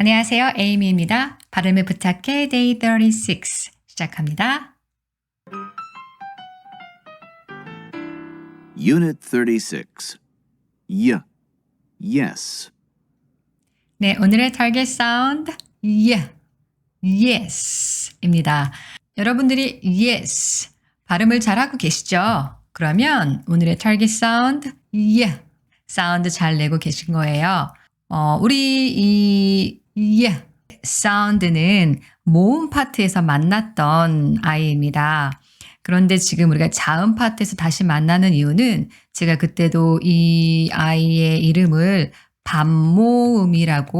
안녕하세요. 에이미입니다. 발음을 부탁해 Day 36 시작합니다. Unit 36. Y. Yes. 네, 오늘의 target sound yeah, yes입니다. 여러분들이 yes 발음을 잘하고 계시죠? 그러면 오늘의 target sound yeah 사운드 잘 내고 계신 거예요. 어, 우리 이 yeah 사운드는 모음 파트에서 만났던 아이입니다. 그런데 지금 우리가 자음 파트에서 다시 만나는 이유는 제가 그때도 이 아이의 이름을 반모음이라고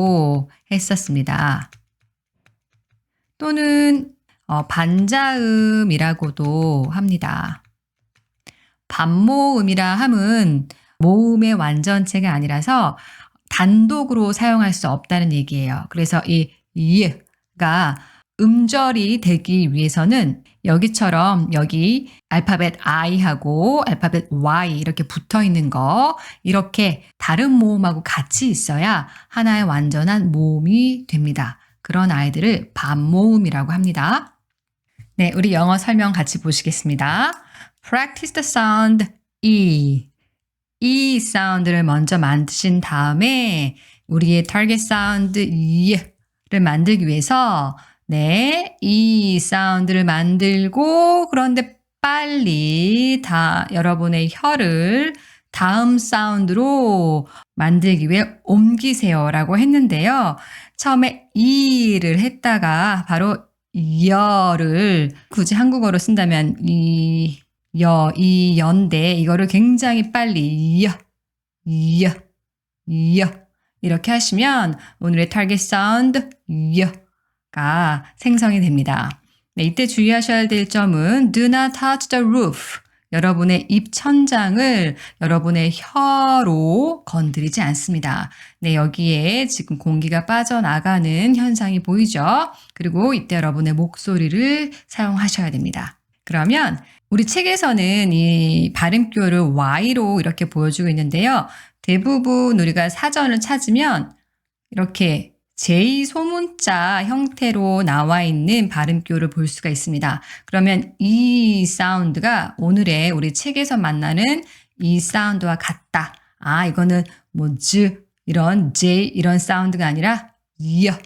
했었습니다. 또는 어, 반자음이라고도 합니다. 반모음이라 함은 모음의 완전체가 아니라서 단독으로 사용할 수 없다는 얘기예요. 그래서 이 이가 음절이 되기 위해서는 여기처럼 여기 알파벳 I하고 알파벳 Y 이렇게 붙어 있는 거 이렇게 다른 모음하고 같이 있어야 하나의 완전한 모음이 됩니다. 그런 아이들을 반모음이라고 합니다. 네, 우리 영어 설명 같이 보시겠습니다. Practice the sound E. 이 사운드를 먼저 만드신 다음에 우리의 target sound E를 만들기 위해서 네, 이 사운드를 만들고 그런데 빨리 다 여러분의 혀를 다음 사운드로 만들기 위해 옮기세요 라고 했는데요. 처음에 이를 했다가 바로 여를 굳이 한국어로 쓴다면 이 여, 이 연데 이거를 굉장히 빨리 여, 여, 여 이렇게 하시면 오늘의 타겟 사운드 여가 생성이 됩니다. 네, 이때 주의하셔야 될 점은 do not touch the roof. 여러분의 입 천장을 여러분의 혀로 건드리지 않습니다. 네, 여기에 지금 공기가 빠져나가는 현상이 보이죠? 그리고 이때 여러분의 목소리를 사용하셔야 됩니다. 그러면 우리 책에서는 이 발음표를 Y로 이렇게 보여주고 있는데요. 대부분 우리가 사전을 찾으면 이렇게 제2소문자 형태로 나와 있는 발음표를 볼 수가 있습니다. 그러면 이 사운드가 오늘의 우리 책에서 만나는 이 사운드와 같다. 아, 이거는 뭐 즈, 이런 제 이런 사운드가 아니라 여,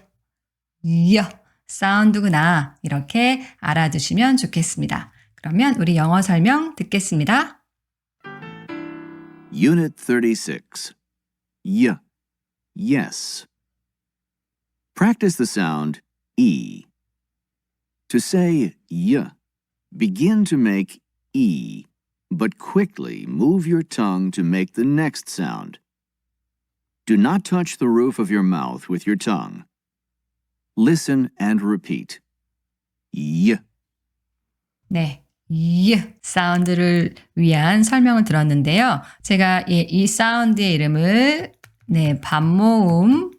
여 사운드구나. 이렇게 알아두시면 좋겠습니다. 그러면 우리 영어 설명 듣겠습니다. Unit 36. Y. Yes. Practice the sound E. To say Y, begin to make E, but quickly move your tongue to make the next sound. Do not touch the roof of your mouth with your tongue. Listen and repeat. Y. 네. 이 사운드를 위한 설명을 들었는데요. 제가 이, 이 사운드의 이름을 네, 반모음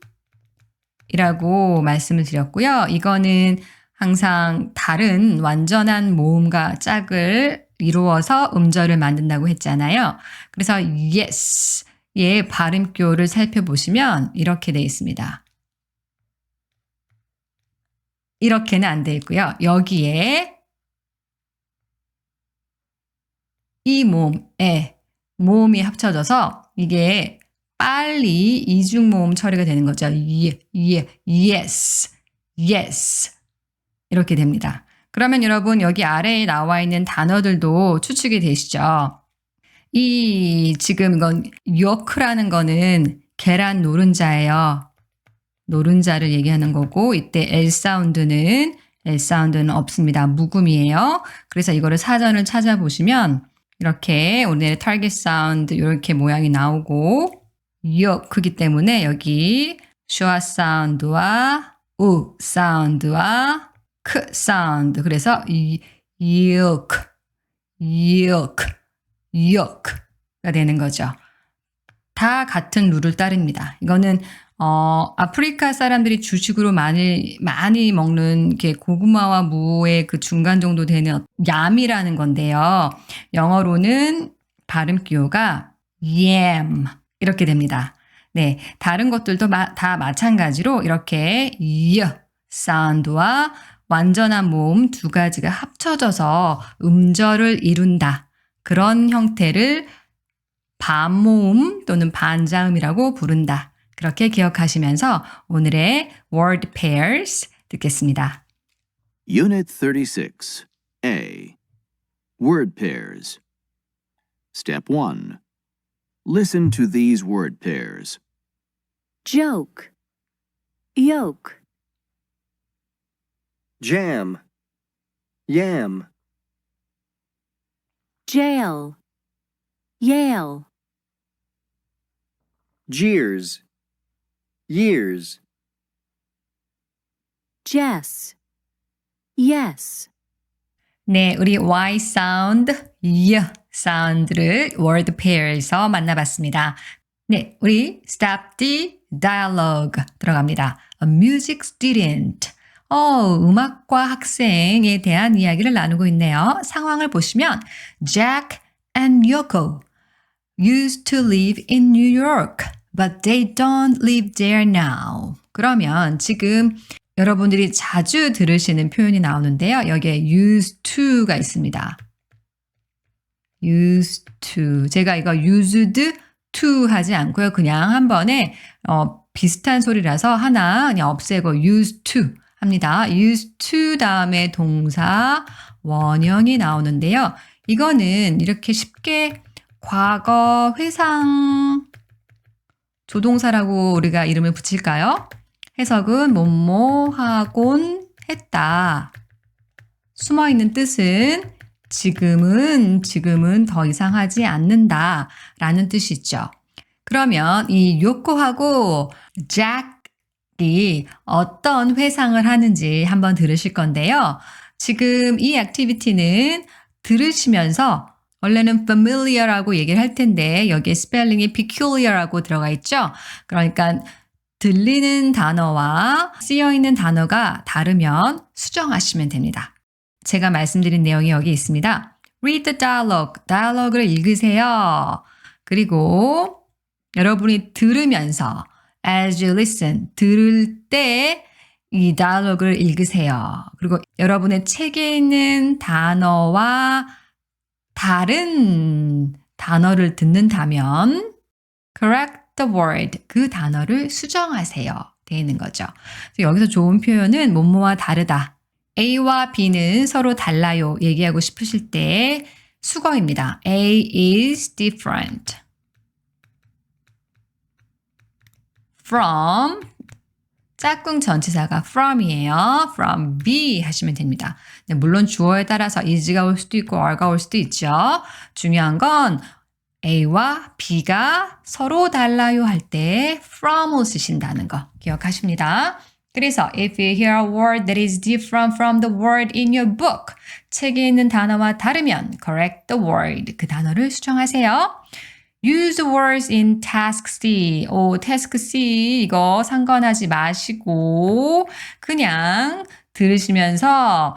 이라고 말씀을 드렸고요. 이거는 항상 다른 완전한 모음과 짝을 이루어서 음절을 만든다고 했잖아요. 그래서 yes의 발음표를 살펴보시면 이렇게 되어 있습니다. 이렇게는 안 되어 있고요. 여기에 이 모음에 모음이 합쳐져서 이게 빨리 이중 모음 처리가 되는 거죠. 예, 예, yes, yes. 이렇게 됩니다. 그러면 여러분 여기 아래에 나와 있는 단어들도 추측이 되시죠? 이 지금 이건 요크라는 거는 계란 노른자예요. 노른자를 얘기하는 거고 이때 L 사운드는 L 사운드는 없습니다. 묵음이에요. 그래서 이거를 사전을 찾아보시면 이렇게 오늘의 타겟 사운드 이렇게 모양이 나오고 요크기 때문에 여기 슈아 사운드와 우 사운드와 크 사운드 그래서 이 요크 요크 요크가 되는 거죠. 다 같은 룰을 따릅니다. 이거는 어, 아프리카 사람들이 주식으로 많이 많이 먹는 게 고구마와 무의 그 중간 정도 되는 얌이라는 건데요. 영어로는 발음 기호가 yam 이렇게 됩니다. 네, 다른 것들도 마- 다 마찬가지로 이렇게 이 사운드와 완전한 모음 두 가지가 합쳐져서 음절을 이룬다. 그런 형태를 반모음 또는 반자음이라고 부른다. 그렇게 기억하시면서 오늘의 word pairs 듣겠습니다. Unit 36. A. Word pairs. Step 1. Listen to these word pairs. joke, yoke, jam, yam, jail, yale, jeers, years, Jess, yes, 네, 우리 Y 사운드, 이 사운드를 word pair에서 만나봤습니다. 네, 우리 stop the dialogue 들어갑니다. A music student. 어, 음악과 학생에 대한 이야기를 나누고 있네요. 상황을 보시면 Jack and Yoko used to live in New York, but they don't live there now. 그러면 지금 여러분들이 자주 들으시는 표현이 나오는데요. 여기에 used to가 있습니다. used to. 제가 이거 used to 하지 않고요. 그냥 한 번에 어, 비슷한 소리라서 하나 그냥 없애고 used to 합니다. used to 다음에 동사 원형이 나오는데요. 이거는 이렇게 쉽게 과거 회상 조동사라고 우리가 이름을 붙일까요? 해석은 뭐뭐 하곤 했다. 숨어 있는 뜻은 지금은 지금은 더 이상 하지 않는다 라는 뜻이죠. 그러면 이 요코하고 잭이 어떤 회상을 하는지 한번 들으실 건데요. 지금 이 액티비티는 들으시면서 원래는 familiar라고 얘기를 할 텐데 여기에 스펠링이 peculiar라고 들어가 있죠. 그러니까 들리는 단어와 쓰여 있는 단어가 다르면 수정하시면 됩니다. 제가 말씀드린 내용이 여기 있습니다. Read the dialogue. 다이얼로그를 읽으세요. 그리고 여러분이 들으면서 as you listen 들을 때이 다이얼로그를 읽으세요. 그리고 여러분의 책에 있는 단어와 다른 단어를 듣는다면 correct the word 그 단어를 수정하세요. 되어 있는 거죠. 여기서 좋은 표현은 뭐뭐와 다르다. A와 B는 서로 달라요. 얘기하고 싶으실 때 수거입니다. A is different from 짝꿍 전치사가 from이에요. from B 하시면 됩니다. 네, 물론 주어에 따라서 is가 올 수도 있고 are가 올 수도 있죠. 중요한 건 A와 B가 서로 달라요 할 때 from을 쓰신다는 거 기억하십니다. 그래서 if you hear a word that is different from the word in your book 책에 있는 단어와 다르면 correct the word 그 단어를 수정하세요. Use words in task C. 오, task C 이거 상관하지 마시고 그냥 들으시면서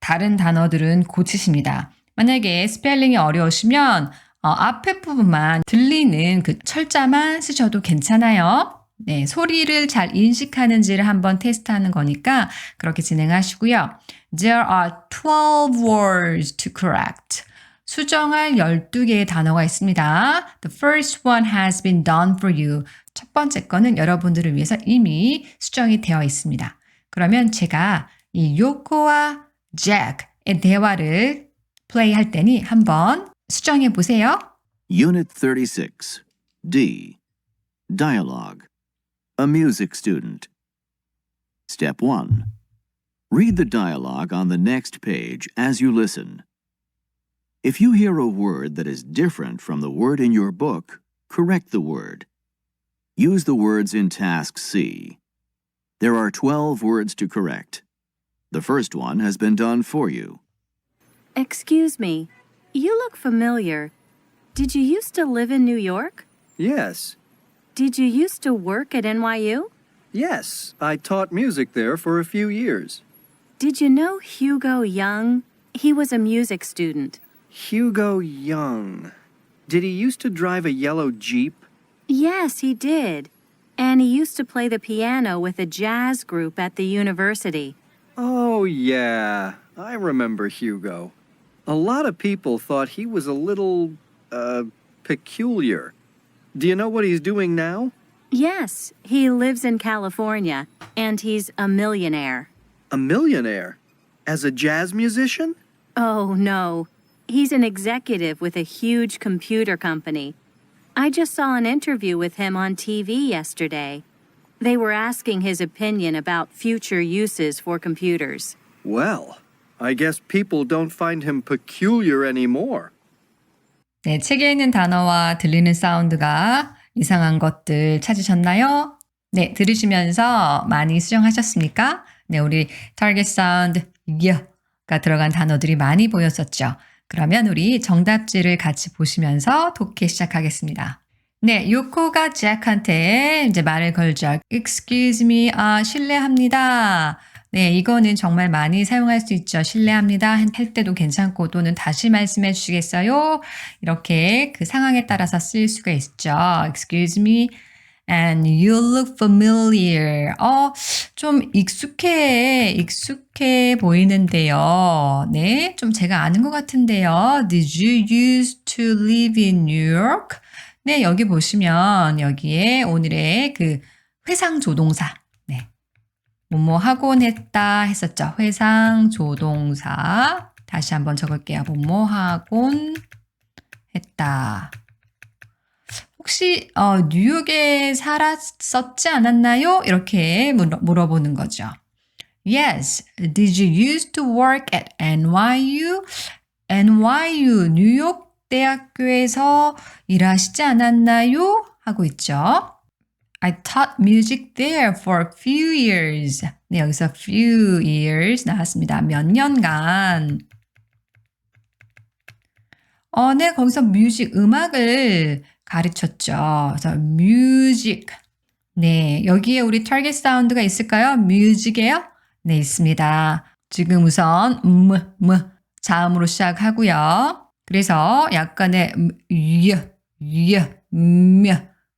다른 단어들은 고치십니다. 만약에 스펠링이 어려우시면 어, 앞에 부분만 들리는 그 철자만 쓰셔도 괜찮아요. 네, 소리를 잘 인식하는지를 한번 테스트하는 거니까 그렇게 진행하시고요. There are 12 words to correct. 수정할 12개의 단어가 있습니다. The first one has been done for you. 첫 번째 거는 여러분들을 위해서 이미 수정이 되어 있습니다. 그러면 제가 이 요코와 잭의 대화를 플레이할 테니 한번 수정해 보세요. Unit 36. D. Dialogue. A music student. Step 1. Read the dialogue on the next page as you listen. If you hear a word that is different from the word in your book, correct the word. Use the words in Task C. There are 12 words to correct. The first one has been done for you. excuse me, you look familiar. Did you used to live in New York? yes, Did you used to work at NYU? yes, I taught music there for a few years. Did you know Hugo Young? He was a music student. Hugo Young. Did he used to drive a yellow Jeep? Yes, he did. And he used to play the piano with a jazz group at the university. Oh, yeah. I remember Hugo. A lot of people thought he was a little, uh, peculiar. Do you know what he's doing now? Yes, he lives in California, and he's a millionaire. A millionaire? As a jazz musician? Oh, no. He's an executive with a huge computer company. I just saw an interview with him on TV yesterday. They were asking his opinion about future uses for computers. Well, I guess people don't find him peculiar anymore. 네, 책에 있는 단어와 들리는 사운드가 이상한 것들 찾으셨나요? 네, 들으시면서 많이 수정하셨습니까? 네, 우리 target sound y가 들어간 단어들이 많이 보였었죠. 그러면 우리 정답지를 같이 보시면서 독해 시작하겠습니다. 네, 요코가 잭한테 이제 말을 걸죠. Excuse me, 아, 실례합니다. 네, 이거는 정말 많이 사용할 수 있죠. 실례합니다. 할 때도 괜찮고 또는 다시 말씀해 주시겠어요? 이렇게 그 상황에 따라서 쓰일 수가 있죠. Excuse me. And you look familiar. 어, 좀 익숙해, 익숙해 보이는데요. 네, 좀 제가 아는 것 같은데요. Did you used to live in New York? 네, 여기 보시면 여기에 오늘의 그 회상 조동사. 네. 뭐뭐 하곤 했다 했었죠. 회상 조동사. 다시 한번 적을게요. 뭐뭐 하곤 했다. 혹시 어, 뉴욕에 살았었지 않았나요? 이렇게 물어, 물어보는 거죠. Yes. Did you used to work at NYU? NYU 뉴욕 대학교에서 일하시지 않았나요? 하고 있죠. I taught music there for a few years. 네, 여기서 few years 나왔습니다. 몇 년간. 어, 네, 거기서 뮤직, 음악을 가르쳤죠. 그래서 music. 네, 여기에 우리 target 사운드가 있을까요? music이에요? 네, 있습니다. 지금 우선 음, 음, 자음으로 시작하고요. 그래서 약간의 음, 유, 유, 뮤,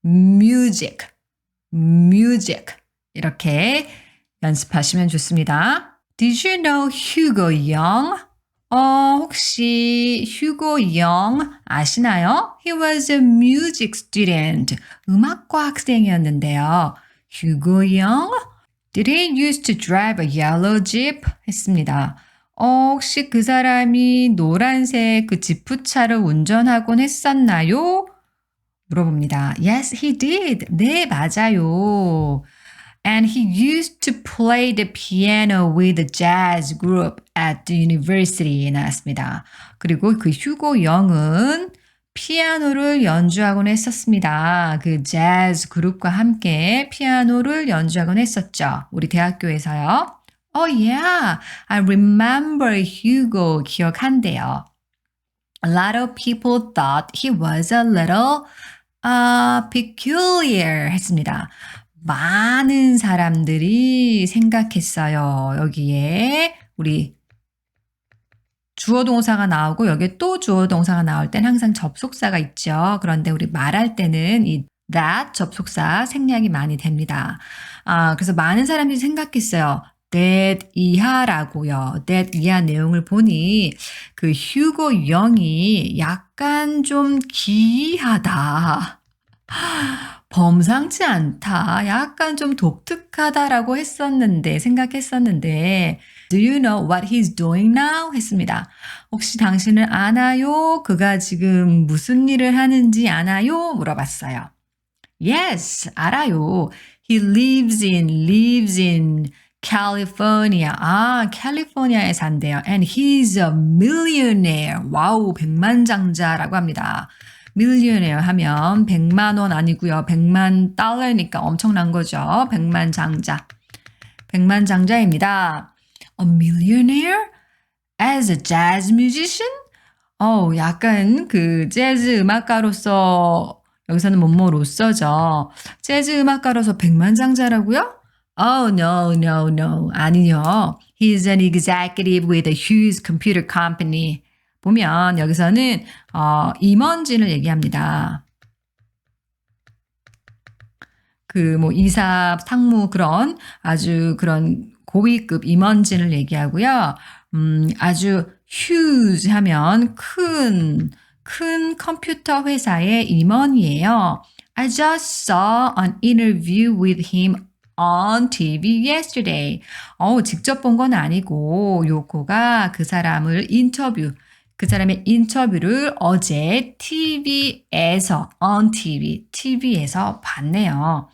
music, music 이렇게 연습하시면 좋습니다. Did you know Hugo Young? 어, 혹시 휴고 영 아시나요? He was a music student. 음악과 학생이었는데요. 휴고 영? Did he used to drive a yellow jeep? 했습니다. 어, 혹시 그 사람이 노란색 그 지프차를 운전하곤 했었나요? 물어봅니다. Yes, he did. 네, 맞아요. And he used to play the piano with the jazz group at the university 나왔습니다. 그리고 그 휴고 영은 피아노를 연주하곤 했었습니다. 그 재즈 그룹과 함께 피아노를 연주하곤 했었죠. 우리 대학교에서요. Oh yeah, I remember Hugo 기억한대요. A lot of people thought he was a little uh, peculiar 했습니다. 많은 사람들이 생각했어요. 여기에 우리 주어 동사가 나오고 여기에 또 주어 동사가 나올 땐 항상 접속사가 있죠. 그런데 우리 말할 때는 이 that 접속사 생략이 많이 됩니다. 아, 그래서 많은 사람들이 생각했어요. that 이하라고요. that 이하 내용을 보니 그 휴고 영이 약간 좀 기이하다. 범상치 않다. 약간 좀 독특하다라고 했었는데, 생각했었는데, Do you know what he's doing now? 했습니다. 혹시 당신은 아나요? 그가 지금 무슨 일을 하는지 아나요? 물어봤어요. Yes, 알아요. He lives in, lives in California. 아, 캘리포니아에 산대요. And he's a millionaire. 와우, 백만장자라고 합니다. Millionaire 하면 100만 원 아니고요. 100만 달러니까 엄청난 거죠. 100만 장자. 100만 장자입니다. A millionaire as a jazz musician? 어, 약간 그 재즈 음악가로서 여기서는 뭐뭐로서죠. 재즈 음악가로서 100만 장자라고요? Oh, no, no, no. 아니요. He's an executive with a huge computer company. 보면 여기서는 어, 임원진을 얘기합니다. 그 뭐 이사, 상무 그런 아주 그런 고위급 임원진을 얘기하고요. 음, 아주 huge 하면 큰, 큰 컴퓨터 회사의 임원이에요. I just saw an interview with him on TV yesterday. 어, 직접 본 건 아니고 요코가 그 사람을 인터뷰, 그 사람의 인터뷰를 어제 TV에서, on TV, TV에서 봤네요.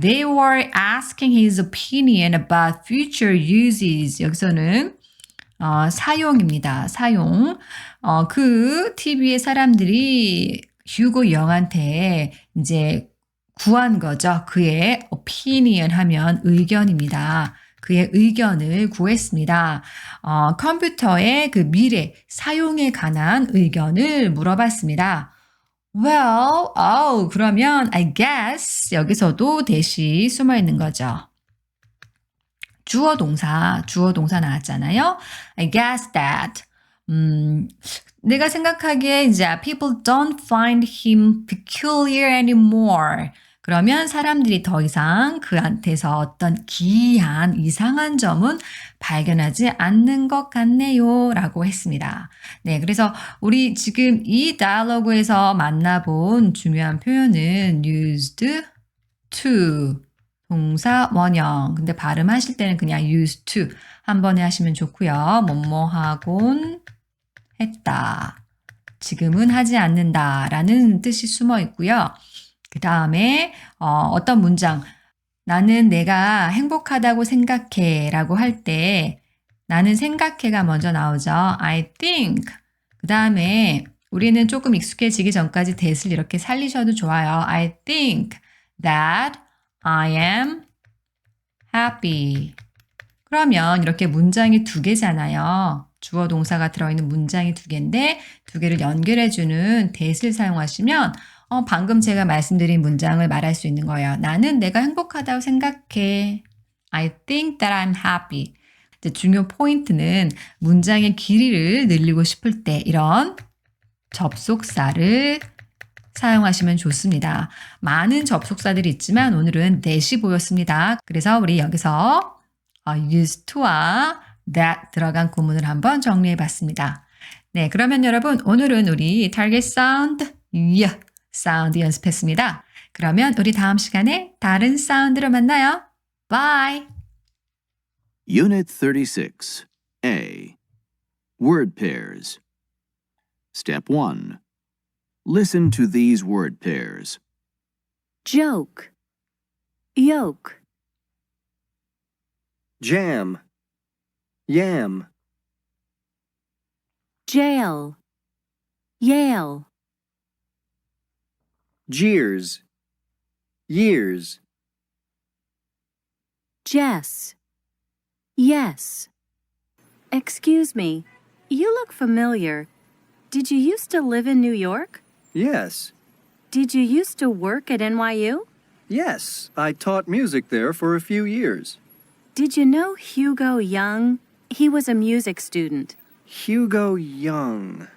They were asking his opinion about future uses. 여기서는 어, 사용입니다. 사용. 어, 그 TV의 사람들이 휴고 영한테 이제 구한 거죠. 그의 opinion 하면 의견입니다. 그의 의견을 구했습니다. 어, 컴퓨터의 그 미래 사용에 관한 의견을 물어봤습니다. Well, oh, 그러면 I guess 여기서도 대시 숨어 있는 거죠. 주어 동사, 주어 동사 나왔잖아요. I guess that. 음, 내가 생각하기에 이제 people don't find him peculiar anymore. 그러면 사람들이 더 이상 그한테서 어떤 기이한 이상한 점은 발견하지 않는 것 같네요. 라고 했습니다. 네, 그래서 우리 지금 이 다이얼로그에서 만나본 중요한 표현은 used to 동사 원형. 근데 발음하실 때는 그냥 used to 한 번에 하시면 좋고요. 뭐뭐 하곤 했다. 지금은 하지 않는다 라는 뜻이 숨어 있고요. 그 다음에 어, 떤 문장 나는 내가 행복하다고 생각해 라고 할 때 나는 생각해가 먼저 나오죠. I think. 그 다음에 우리는 조금 익숙해지기 전까지 that을 이렇게 살리셔도 좋아요. I think that I am happy. 그러면 이렇게 문장이 두 개잖아요. 주어 동사가 들어있는 문장이 두 개인데 두 개를 연결해주는 that을 사용하시면 어, 방금 제가 말씀드린 문장을 말할 수 있는 거예요. 나는 내가 행복하다고 생각해. I think that I'm happy. 이제 중요 포인트는 문장의 길이를 늘리고 싶을 때 이런 접속사를 사용하시면 좋습니다. 많은 접속사들이 있지만 오늘은 that이 보였습니다. 그래서 우리 여기서 어, used to와 that 들어간 구문을 한번 정리해 봤습니다. 네, 그러면 여러분 오늘은 우리 target sound, y 사운드 연습했습니다. 그러면 우리 다음 시간에 다른 사운드로 만나요. Bye! Unit 36. A. Word pairs. Step 1. Listen to these word pairs. Joke. Yoke. Jam. Yam. Jail. Yale. Jeers. Years. Jess. Yes. Excuse me. You look familiar. Did you used to live in New York? Yes. Did you used to work at NYU? Yes, I taught music there for a few years. Did you know Hugo Young? He was a music student. Hugo Young.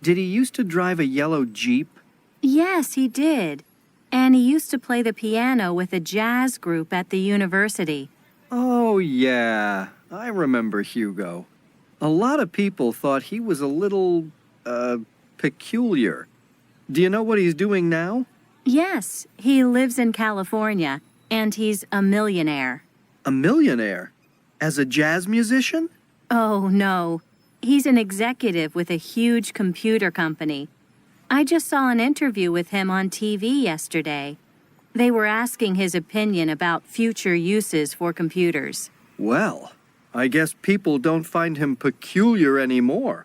Did he used to drive a yellow Jeep? Yes, he did. And he used to play the piano with a jazz group at the university. Oh, yeah. I remember Hugo. A lot of people thought he was a little, uh, peculiar. Do you know what he's doing now? Yes, he lives in California, and he's a millionaire. A millionaire? As a jazz musician? Oh, no. He's an executive with a huge computer company. I just saw an interview with him on TV yesterday. They were asking his opinion about future uses for computers. Well, I guess people don't find him peculiar anymore.